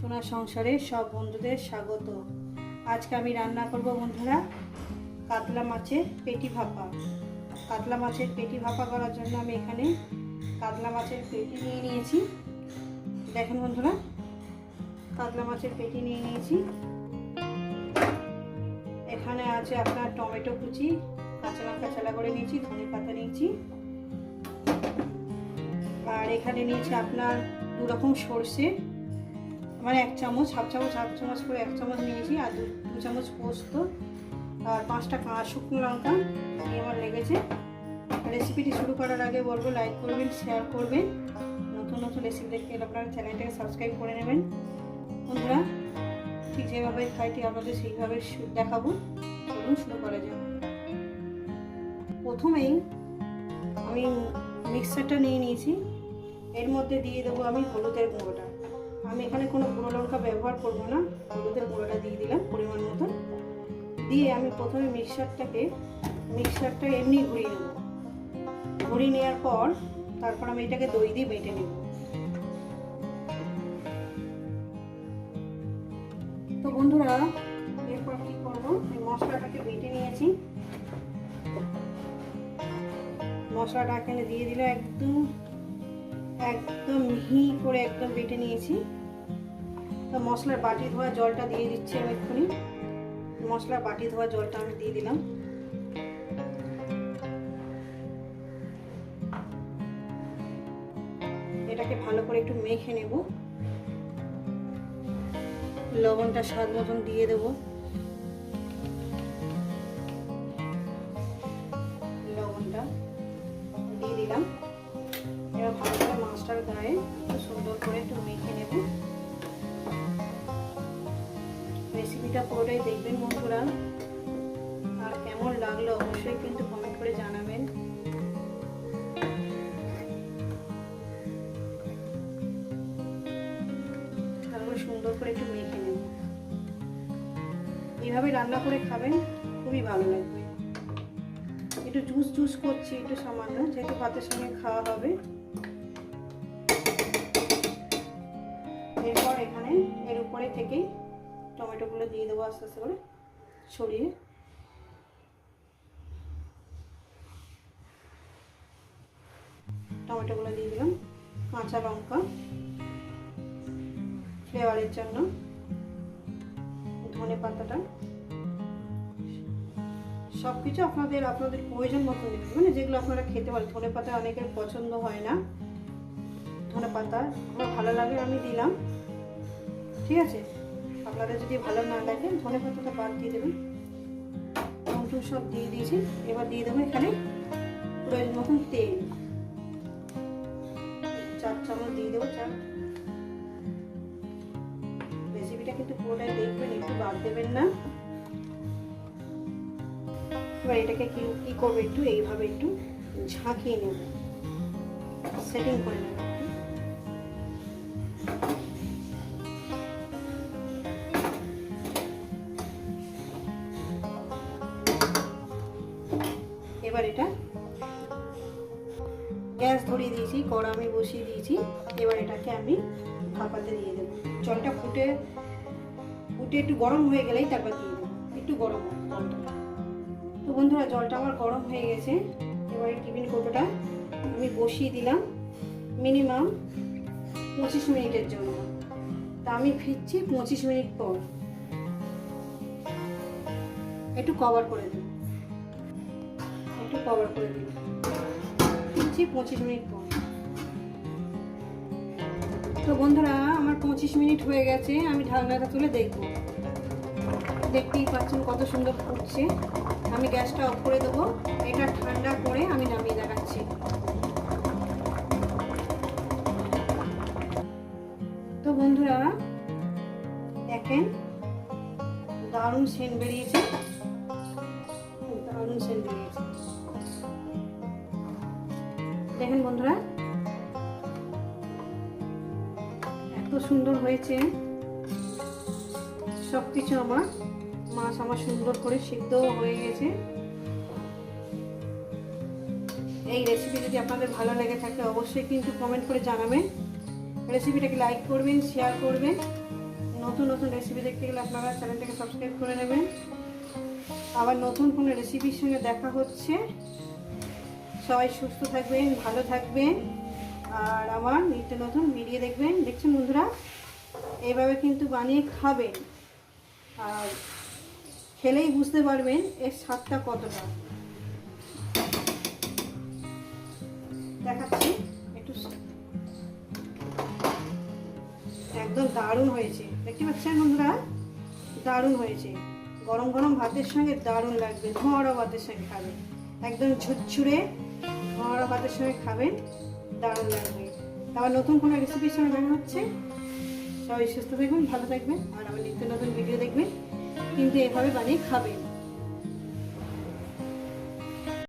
সোনার সংসারে সব বন্ধুদের স্বাগত। আজকে আমি রান্না করব বন্ধুরা কাতলা মাছের পেটি ভাপা। কাতলা মাছের পেটি ভাপা করার জন্য আমি এখানে কাতলা মাছের পেটি নিয়ে নিয়েছি। দেখেন বন্ধুরা, কাতলা মাছের পেটি নিয়ে নিয়েছি। এখানে আছে আপনার টমেটো কুচি, কাঁচা লঙ্কা চালা করে নিয়েছি, ধনে পাতা নিয়েছি। আর এখানে নিয়েছি আপনার দু রকম সর্ষে মানে এক চামচ, হাফ চামচ হাফ চামচ করে এক চামচ নিয়েছি আর দু চামচ পোস্ত আর পাঁচটা শুকনো লঙ্কা নিয়ে আমার লেগেছে। রেসিপিটি শুরু করার আগে বলব লাইক করবেন শেয়ার করবেন। নতুন নতুন রেসিপি দেখতে গেলে আপনারা চ্যানেলটাকে সাবস্ক্রাইব করে নেবেন। বন্ধুরা, ঠিক যেভাবে খাইটি আপনাদের সেইভাবে দেখাবো। চলুন শুরু করা যাক। প্রথমেই আমি মিক্সারটা নিয়ে নিয়েছি। এর মধ্যে দিয়ে দেবো আমি হলুদের গুঁড়োটা। আমি এখানে কোনো গুঁড়ো লঙ্কা ব্যবহার করব না। হলুদের গুঁড়োটা দিয়ে দিলাম পরিমাণ মতন দিয়ে আমি প্রথমে মিক্সারটাকে, মিক্সারটা এমনি ঘুরিয়ে নেব। ঘুরিয়ে নেওয়ার পর তারপর আমি এটাকে দই দিয়ে বেটে নেব। তো বন্ধুরা, এরপর কি করব? মশলাটাকে বেটে নিয়েছি। মশলাটা এখানে দিয়ে দিলে একদম একদম মিহি করে একদম বেটে নিয়েছি। তো মশলার বাটি ধোয়া জলটা দিয়ে দিচ্ছি আমি এক্ষুনি। মশলার বাটি ধোয়া জলটা আমি দিয়ে দিলাম। এটাকে ভালো করে একটু মেখে নেব। লবণটা স্বাদ মতন দিয়ে দেবো। রেসিপিটা পুরোটাই দেখবেন বন্ধুরা। আর কেমন লাগল অবশ্যই কিন্তু কমেন্ট করে জানাবেন। সুন্দর করে একটু মেখে নেব এইভাবে রান্না করে খাবেন, খুবই ভালো লাগবে। একটু জুস জুস করছি একটু সামান্য, যেহেতু ভাতের সঙ্গে খাওয়া হবে। এরপর এখানে এর উপরে থেকে টমেটোগুলো দিয়ে দেবো আস্তে আস্তে করে ছড়িয়ে। টমেটোগুলো দিয়ে দিলাম, কাঁচা লঙ্কা, ফ্লেভারের জন্য, ধনে পাতাটা। সব কিছু আপনাদের আপনাদের প্রয়োজন মতো দেবেন মানে যেগুলো আপনারা খেতে পারেন। ধনে পাতা অনেকের পছন্দ হয় না। ধনে পাতা, আমার ভালো লাগে, আমি দিলাম। ঠিক আছে? আপনাদের যদি ভালো না লাগে ধনে পাতাটা বাদ দিয়ে দেবেন। টমেটো সব দিয়ে দিয়েছি। এবার দিয়ে দেবো এখানে প্রয়োজন মতন তেল। চার চামচ দিয়ে দেবো চার। রেসিপিটা কিন্তু পুরোটাই দেখবেন, একটু বাদ দেবেন না। এবার এটাকে কি কি করব একটু? এইভাবে একটু ঝাঁকিয়ে নেব। সেটিং করে নেব। এবার এটা গ্যাস ধরিয়ে দিয়েছি কড়া বসিয়ে দিয়েছি। এবার এটাকে আমি ভাপাতে দিয়ে দেবো। জলটা ফুটে ফুটে একটু গরম হয়ে গেলেই তারপর দিয়ে দেবো। একটু গরম তো বন্ধুরা, জলটা আমার গরম হয়ে গেছে। এবারে টিফিন কৌটোটা আমি বসিয়ে দিলাম মিনিমাম পঁচিশ মিনিটের জন্য। তা আমি ফিরছি পঁচিশ মিনিট পর। একটু কভার করে দিই একটু কভার করে দিই। ফিরছি পঁচিশ মিনিট পর। তো বন্ধুরা, আমার পঁচিশ মিনিট হয়ে গেছে, আমি ঢাকনাটা তুলে দেখব। দেখতেই পাচ্ছেন কত সুন্দর ফুটছে। আমি গ্যাসটা অফ করে দেবো। এটা ঠান্ডা করে আমি নামিয়ে দেখাচ্ছি। তো বন্ধুরা, দেখেন, দারুণ সেন বেরিয়েছে। দারুণ সেন বেরিয়েছে। বন্ধুরা। এত সুন্দর হয়েছে। সব কিছু আমার মাছ আমার সুন্দর করে সিদ্ধ হয়ে গেছে। এই রেসিপি যদি আপনাদের ভালো লেগে থাকে, অবশ্যই কিন্তু কমেন্ট করে জানাবেন। রেসিপিটাকে লাইক করবেন শেয়ার করবেন। নতুন নতুন রেসিপি দেখতে গেলে আপনারা চ্যানেলটাকে সাবস্ক্রাইব করে নেবেন। আবার নতুন কোনো রেসিপির সঙ্গে দেখা হচ্ছে সবাই সুস্থ থাকবেন, ভালো থাকবেন। আর আমার নিত্য নতুন ভিডিও দেখবেন। দেখছেন বন্ধুরা? এইভাবে কিন্তু বানিয়ে খাবেন। আর খেলেই বুঝতে পারবেন এর স্বাদটা কতটা। দেখাচ্ছি। একটু একদম দারুণ হয়েছে। দেখতে পাচ্ছেন বন্ধুরা? দারুণ হয়েছে। গরম গরম ভাতের সঙ্গে দারুণ লাগবে। ধোঁয়াড়া ভাতের সঙ্গে খাবে। একদম ঝুরঝুরে ধোঁয়াড়া ভাতের সঙ্গে খাবেন, দারুণ লাগবে। আবার নতুন কোনো রেসিপির সঙ্গে দেখা হচ্ছে। সবাই সুস্থ থাকবেন ভালো থাকবেন, আর আমার নিত্য নতুন ভিডিও দেখবেন। কিন্তু এভাবে বানিয়ে খাবেন।